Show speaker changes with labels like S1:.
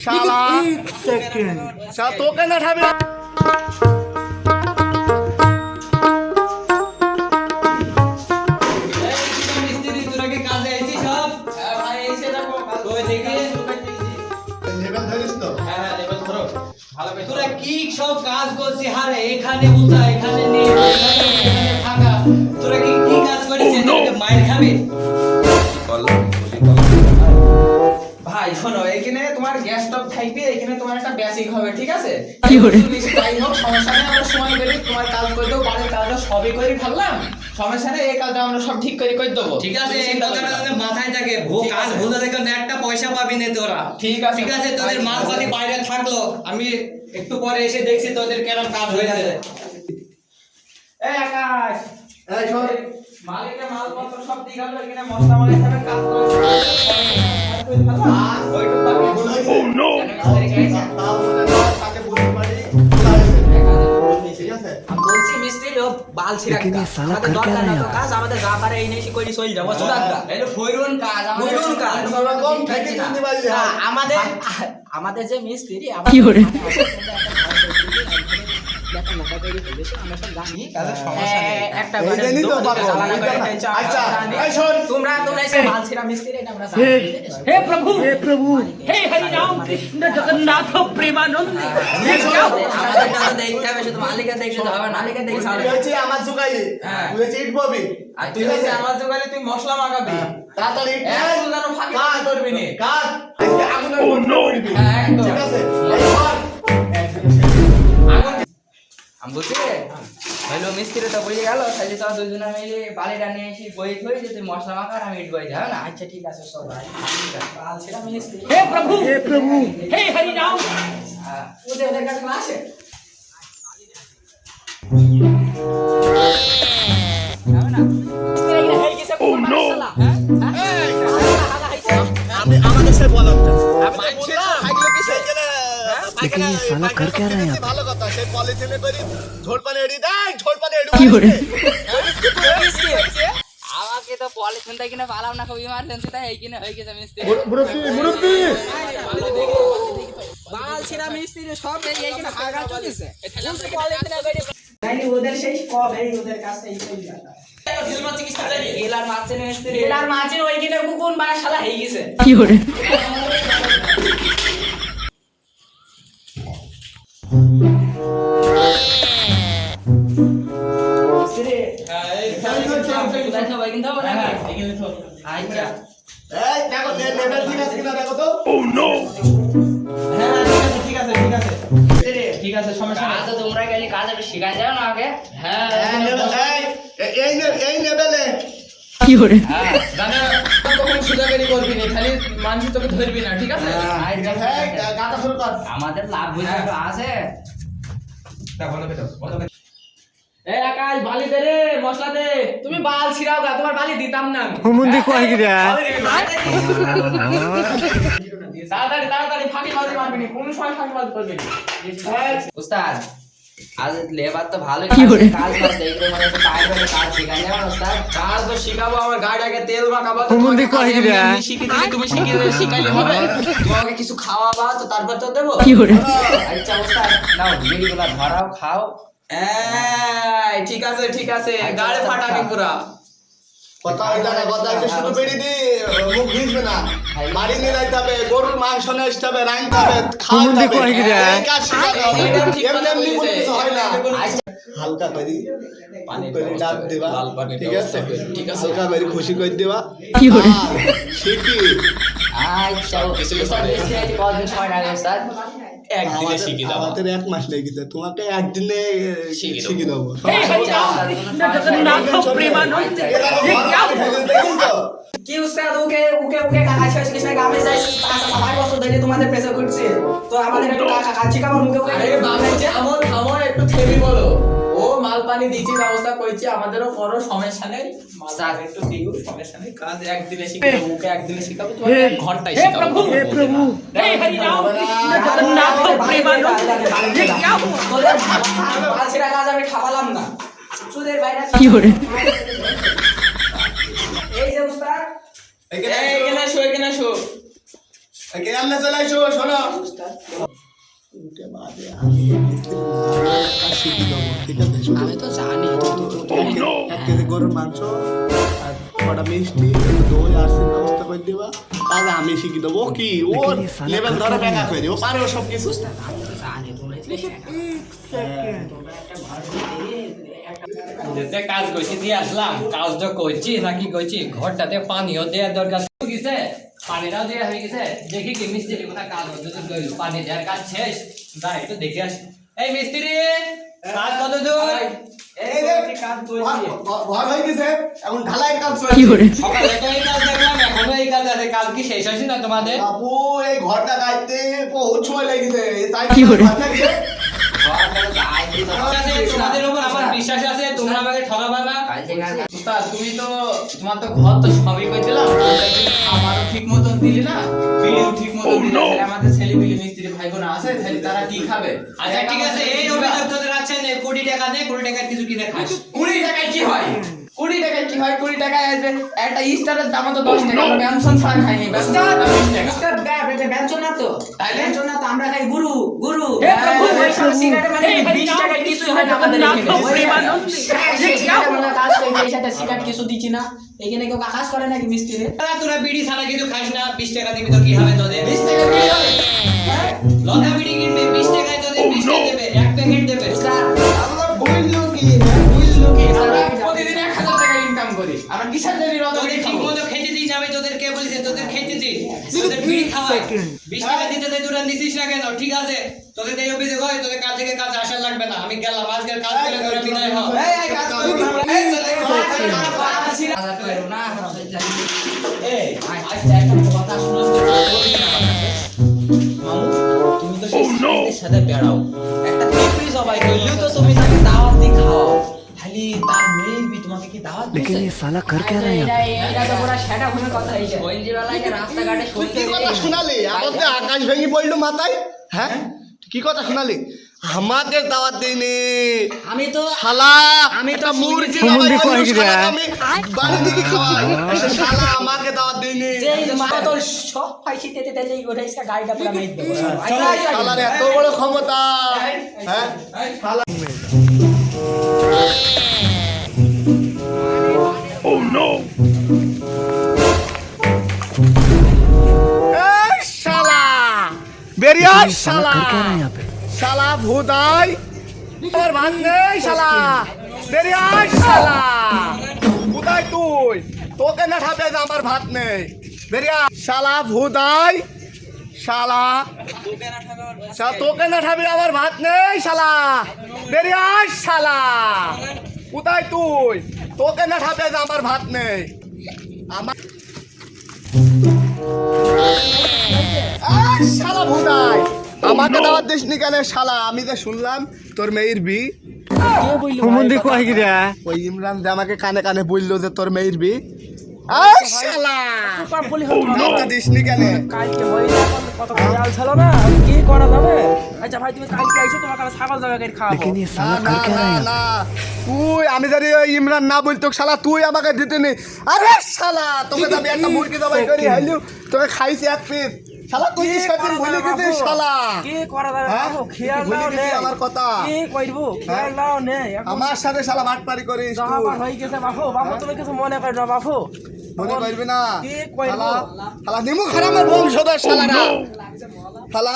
S1: শালা।
S2: এক সেকেন্ড
S1: শালা তোকে না ঠাবে
S3: তোরা কি সব কাজ করছিস? হারে এখানে উঠা এখানে নেই তোরা কি তোমার গ্যাস স্টোভ থাকবে এখানে তোমার একটা বেসিক হবে ঠিক আছে? কি করে? যাই হোক সমস্যা নেই আমরা সময় করি তোমার কাজ করে দেবো বাড়ির কাজটা সবই করে ফেললাম। সমস্যা নেই এই কাজটা আমরা সব ঠিক করে করে দেবো।
S4: ঠিক আছে এই কথাটা তোদের মাথায় থাকে ভো- কাজ। ভুলে দেখো না একটা পয়সা পাবি না তোরা।
S3: ঠিক আছে।
S4: ঠিক আছে তোদের মালপাতি বাইরে থাকল আমি একটু পরে এসে দেখছি তোদের কেরম কাজ হয়েছে।
S3: এই আকাশ
S1: এই শোন।
S3: মালিকের মালপত্র সব দিয়ে গেল এখানে মশলা হিসাবে কাজ করে ওইটুকু বাকি
S1: Oh no! তাও না তাকে বুঝতে পারি ঠিক আছে
S5: বলছি মিস্ত্রি ও বাল ছিড়াক আমাদের দরকার না কাজ আমাদের যা পারে এই নিয়ে করে চলে যাব। সুদাগা
S3: এটা ফইরুন কাজ
S5: ফইরুন কাজ।
S1: কোনোরকম থেকে শুনতে পারলি হ্যাঁ।
S5: আমাদের আমাদের যে মিস্ত্রি কি করে একটা তোমরা তোমরা এসে মাল ছেড়া মিস্ত্রি এটা আমরা
S6: হে হে প্রভু হে প্রভু। হে হরি রাম কৃষ্ণ জগন্নাথ প্রেমানন্দ। হে যাও
S5: আমাদের দাদা দেখতে হবে শুধু মালিকা দেখতে হবে মালিকা দেখতে হবে।
S1: বলছি আমার জুগাইলে
S3: হ্যাঁ।
S1: তুই হচ্ছে ইট ববি।
S3: আর তুই হচ্ছে আমার জুগাইলে তুই মশলা মাখাবি। হ্যাঁ।
S1: তাড়াতাড়ি ইট
S3: এক সুন্দর ফাঁকি করবি নে।
S1: কাজ আজকে আগুনের oh, মধ্যে oh,
S3: হ্যাঁ,
S1: ঠিক আছে?
S3: আগুন
S5: আমি বলছি হইল মিস্ত্রি তো বুঝে গেল তাহলে তো দুজনে মিলে বালিটা নিয়ে এসে বই থই যদি মশলা মাখার আমি ইট বই যাও না আচ্ছা ঠিক আছে সব ভাই
S6: হে প্রভু! হে প্রভু! হে হরি রাম
S5: হ্যাঁ। ওদের ওদের কাছে হ্যাঁ?
S1: আমি আমাদের সাথে বলা
S2: लेकिन ये साला कर क्या रहा है यहाँ पे?
S1: ভালো কথা সেই পলিথিনে করে ঝোল পানি এড়ি দেখ ঝোল পানি এড়ি
S2: কি করে?
S5: আমাকে তো পলিথিন থেকে কিনে পালাম না খুব ইমার্জেন্সি তাই এই কিনে হয়ে গেছে মিস্ত্রি
S1: মুরব্বি মুরব্বি
S5: বাল ছিড়া মিস্ত্রি সব এই এই কিনে হাগা চলেছে ওদের সেই সব এই ওদের কাছে এই সেই এলার মারছে না মিস্ত্রি এলার মারছে ওই কিনে কুকুন বানা শালা হয়ে গেছে
S6: কি করে
S1: ঠিক আছে কিনা দেখো তো
S3: হ্যাঁ ঠিক আছে ঠিক আছে ঠিক আছে। ঠিক আছে সমস্যা
S5: তোমরা গেলে কাজ শিখাই যাও না আগে
S3: হ্যাঁ
S1: এই এই এ- এই নে- এই লেভেলে
S6: কি করে
S3: হ্যাঁ জানা কখন সুজাগারি করবি না খালি মানুষ তোকে ধরবি না ঠিক আছে
S1: এই, গা- গাটা
S5: আমাদের লাভ বুঝে আছে।
S3: এ আকাশ বালি দে রে মশলা দে।
S5: তুমি বাল ছিড়াও তোমার বালি দিতাম না
S2: হুমুন্দি কই
S3: তাড়াতাড়ি তাড়াতাড়ি ফাঁকি মারবি কোন সময় ফাঁকি মারবি
S5: ওস্তাদ আজ লেবার তো ভালো কাজ বাজ দেখলে মনে হচ্ছে কাজ শেখাই যাবে উস্তাদ
S3: কাজ তো শিখাবো আমার গাড়িটাকে তেল মাখাবো তো
S2: হুমুন্দি
S3: তোমাকে
S2: কয়
S3: কাজ
S2: রে?
S3: এমনি শিখিয়ে দিলে তুমি শিখিয়ে শিখাইলে হবে। তোমাকে কিছু খাওয়াবা তো তারপর তো দেবো।
S6: কি করে
S5: আচ্ছা উস্তাদ নাও বিড়িগুলা ধরাও খাও।
S3: এই, ঠিক আছে ঠিক আছে। গাড়ি ফাটাবি পুরা।
S1: কথা ওইটা না কথা হচ্ছে শুধু বেড়ি দি মুখ ভিজবে না। বাড়ি নিয়ে যাইতে হবে গরুর মাংস নিয়ে আসতে হবে রাইনতে হবে খাওয়াতে হবে। এমনি এমনি কোনো কিছু হয় না। হালকা করে
S3: পানির
S1: ডাব দেবা।
S3: লাল পানির
S1: ঠিক আছে?
S3: ঠিক আছে।
S1: হালকা করে খুশি করে দেবা।
S6: কি?
S5: কদিন সময়
S1: আমাদের তোমাকে একদিনে
S5: তো আমাদের একটু কাকা কেমন ওকে
S3: একটু থেমে বলো। কোম্পানি দিচ্ছি ব্যবস্থা করেছি আমাদেরও বড় সমস্যা নেই একটু দিও একদিনে শিখাবো ওকে একদিনে শিখাবো তোমাকে শিখাবো
S6: হে প্রভু
S5: হে হরি কি আমি খাবালাম না চুরের বাইরে
S6: কি হরে
S5: এই যে উস্তাদ
S1: আমরা চলে শোনো ঠিক আছে
S5: আমি তো জানি
S1: এক কেজি- গরুর মাংস আর কটা মিষ্টি দই আর সিন ব্যবস্থা করে দিবা। তাহলে আমি শিখি দেবো কি? ও লেভেল ধরে ব্যাকা করে দিবো পারে ও সব কিছু।
S5: আমি তো জানি তোমরা যে তোমরা একটা ঘর দিয়ে
S4: যেতে কাজ করছি দিয়ে আসলাম। কাজটা করছি নাকি করছি ঘরটাতে পানিও দেওয়ার দরকার হয়ে গেছে পানিটাও দেওয়া হয়ে গেছে। দেখি কি মিস্ত্রি কোথায় কাজ হচ্ছে পানি দেওয়ার কাজ শেষ। যাই দেখে আসি। এই মিস্ত্রি! কাজ কত দূর?
S1: ঘর- ঘর- ঘর হয়ে গেছে এখন ঢালাই কাজ চলছে।
S4: সকালে তো এই কাজ দেখলাম এখনও এই কাজ আছে কাজ কি শেষ হয়েছে না তোমাদের?
S1: বাবু এই ঘরটা গাইতে বহুত সময় লেগেছে। তাই
S2: কি করে?
S1: ঘর নাকি রে?
S4: ঠিক তোমাদের উপর আমার বিশ্বাস আছে তোমরা আমাকে ঠকাবে না।
S5: কাল থেকে আর
S3: উস্তাদ তুমি তো তোমার তো ঘর তো সবই করে দিলাম আমারও ঠিক মতন দিলি না বিলিও ঠিক মতন দিলি আমাদের ছেলে মিলি তাহলে তারা কি খাবে?
S4: আচ্ছা ঠিক আছে এই অভিযোগ তোদের আছে নে কোটি টাকা কোটি টাকার কিছু কিনে খাস।
S3: টাকায় কি হয়? কুড়ি টাকায় কি হয়? কুড়ি টাকায় আসবে একটা স্টারের দাম তো দশ টাকা আমরা ব্যঞ্জন ছাড়া খাইনি ব্যঞ্জন
S5: না তো? ব্যঞ্জন না? তো আমরা খাই গুরু গুরু। সিগারেট মানে বিশ
S6: রাম
S5: টাকায় হয় না আমাদের এখানে। সিগারেট কিছু দিচ্ছি না। কেউ কাজ করে নাকি মিস্ত্রি
S4: তোরা তোরা বিড়ি ছাড়া কিছু খাস না বিশ টাকা দিবি তো কি হবে তোদের?
S3: বিশ টাকা
S4: টাকা তোরা নিছিস না কেন? ঠিক আছে? তোদের এই অফিসে হয় তোদের কাল থেকে কাজ আসা লাগবে না। আমি গেলাম আজকের কাজ করে করে বিদায় হও।
S3: এই এই সাথে করি
S2: लेकिन
S3: দিছে
S2: ये साला कर क्या रहा है
S5: এটা
S2: यहाँ
S5: এটা তো পুরো সেটা ঘুমের কথা হইছে সন্ধ্যেবেলায় যে রাস্তাঘাটে
S1: তুই
S5: শুনতে
S1: কি কথা শোনালি আমাকে আকাশ ভেঙে পড়লো মাথায় হ্যাঁ তুই কি কথা শোনালি আমাকে দাওয়াত দেয়নি
S5: আমি তো
S1: শালা
S5: আমি তো
S1: একটা মুরগি
S2: শুনেছি।
S1: জবাই
S2: দেখো
S1: করলো,
S2: কি রে?
S1: শালাকে আমি বাড়ি থেকে খাওয়াই সে শালা আমাকে দাওয়াত দেয়নি
S5: যেই মা তো সব পাইছি তেতে তেতে ওটা ইসকা গাড়িটা পুরো মেরে দেবো
S1: শালার এত বড় ক্ষমতা হ্যাঁ শালা বেরিয়ে আয়,
S2: ये साला
S1: শালা
S2: कर क्या रहा है यहाँ पे
S1: শালা ভূতাই তোর ভান নেই শালা বেরিয়ে আয় শালা ভূতাই তুই তোকে না ঠাপে যে আমার ভাত নেই বেরিয়ে আয়। শালা ভূতাই শালা শালা তোকে না ঠাবি আমার ভাত নেই শালা বেরিয়ে আয় শালা কোথায় তুই তোকে না ঠাপে যে আমার ভাত নেই আমার আমাকে দাওয়াত দিস নি কেন শালা? আমি তো শুনলাম তোর মেয়ের বি
S2: কি রে?
S1: ওই ইমরান যে আমাকে কানে কানে বলল যে তোর মেয়ের বি আই শালা! দাওয়াত নি।
S7: না কি করা ভাই তুমি কালকে
S1: আইছো তুই আমি জানি ইমরান না বলতো শালা তুই আমাকে দিতে নি আরে শালা তোকে আমি একটা মুরগি জবাই করি তোকে খাইছি এক পিস শালা কই কি সেদিন ভুলে গেছে শালা?
S7: কি করা
S1: হ্যাঁ?
S7: বাবু? খেয়াল নাও নে।
S1: আমার কথা?
S7: কি কইব খেয়াল নাও নে
S1: আমার সাথে শালা বাটপারি করিস তুই।
S7: বার হই গেছে বাপু বাপু তুমি কিছু মনে কর না বাপু
S1: মনে করবে না?
S7: কি কইব
S1: শালা শালা নিমু খারামের বংশধর শালারা? শালা?